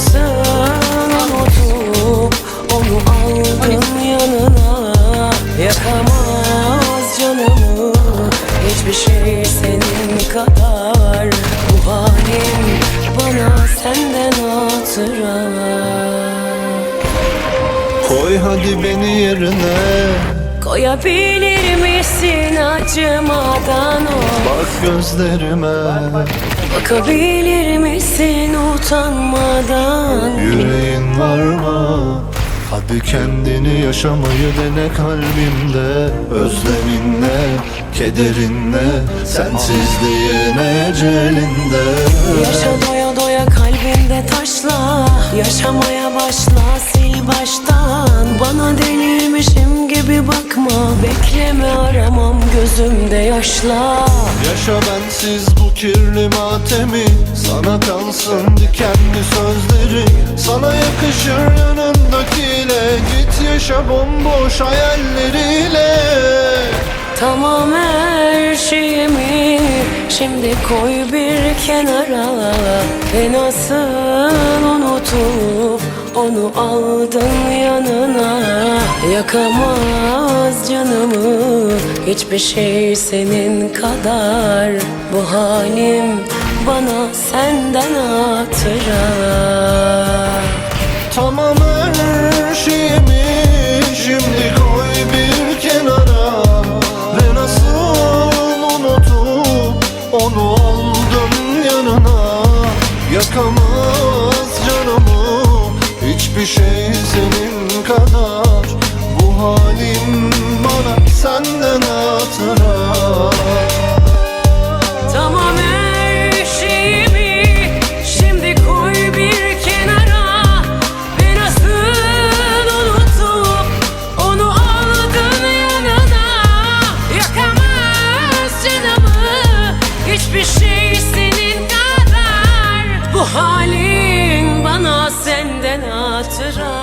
Ve nasıl unutup onu aldın yanına? Yakamaz canımı. Hiçbir şey senin kadar. Bu halim bana senden hatıra. Koy hadi beni yerine. Koyabilir misin acımadan o. Bak gözlerime. Bakabilir misin utanmadan? Yüreğin var mı? Hadi kendini yaşamayı dene kalbimde. Özleminle, kederinle Sensizliğin ecelinde Yaşa doya doya kalbinde taşla. Yaşamaya başla sil baştan. Bana delirmişim bakma Bekleme aramam gözümde yaşla. Yaşa bensiz bu kirli matemi Sana kalsın dikenli sözleri. Sana yakışır yanındakiyle Git yaşa bomboş hayalleriyle. Tamam her şeyimi şimdi koy bir kenara. Ve nasıl unutup onu aldın yanına. Yakamaz canımı hiçbir şey senin kadar. Bu halim bana senden hatıra Tamam her şeyimi şimdi koy bir kenara. Ve nasıl unutup onu aldın yanına. Yakamaz hiçbir şey senin kadar. Bu halim bana senden hatıra Tamam şeyimi şimdi koy bir kenara. Ve nasıl unutup onu aldın yanına. Yakamaz canımı hiçbir şey senin kadar. Bu halim hatıra